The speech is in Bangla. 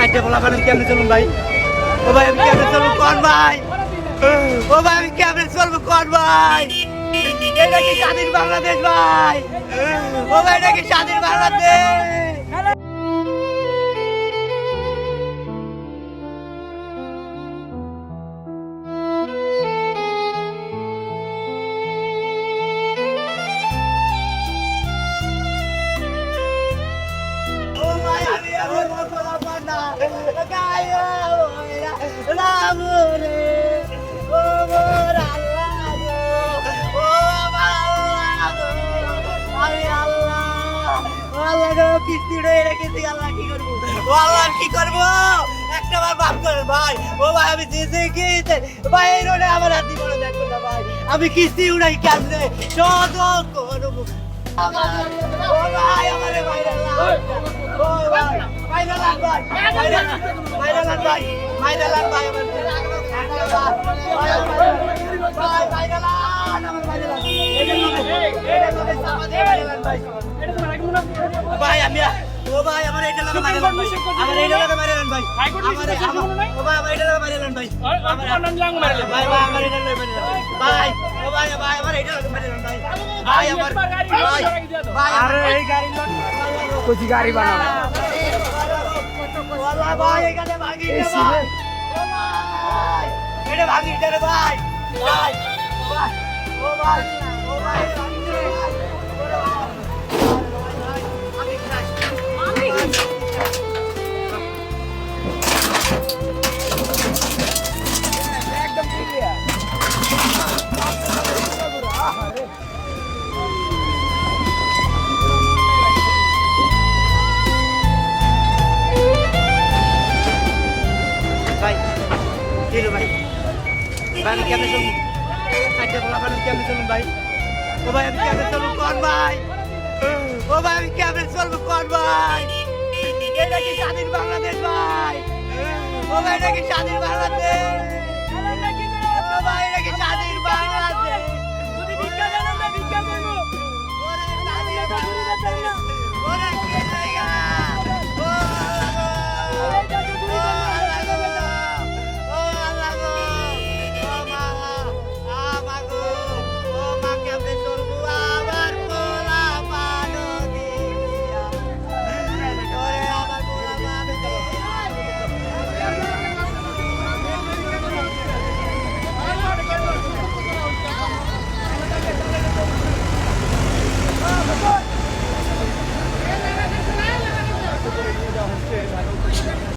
চারটে বলা মানে কেমনে চলুন ভাই? ও ভাই, আমি কেমনে চলবো কর ভাই? ও ভাই, আমি কেমনে চলবো কর ভাই? এটা কি স্বাধীন বাংলাদেশ ভাই? ও ভাই, এটা কি স্বাধীন বাংলাদেশ? কিস্তি রয়ে রেখেছি আল্লাহ কি করব। ও আল্লাহ কি করব একটা বার বাপ করে ভাই ও ভাই আমি যেতে গিয়েছে ভাই এই রোডে আমার হাতি বড় দেখো না ভাই আমি কিস্তি উড়াই কেমনে শোধ করব ও ভাই ভাই আমি ও ভাই আমার এটা লাগা মারেন ভাই আমার এটা লাগা মারেন ভাই আমার ও ভাই আমার এটা লাগা মারেন ভাই ভাই ভাই আমার এটা লাগা মারেন ভাই ও ভাই ভাই আমার এটা লাগা মারেন ভাই ভাই আমার ভাই ভাই আরে এই গাড়ি কোচি গাড়ি বানাও ভাই এখানে ভাগি রে ভাই। ও ভাই এটা ভাগি রে ভাই। ভাই ভাই ও ভাই ও ভাই ভাগি রে ভাই। ভাই আমি কেমনে চলুন? চারটে বলা ভাই আমি কেমনে চলুন ভাই? ও ভাই, আমি কেমনে চলবো কোন ভাই? ও ভাই, আমি কেমনে চলবো কোন ভাই? স্বাধীন বাংলাদেশ ভাই? ও ভাই, এটা স্বাধীন বাংলাদেশ?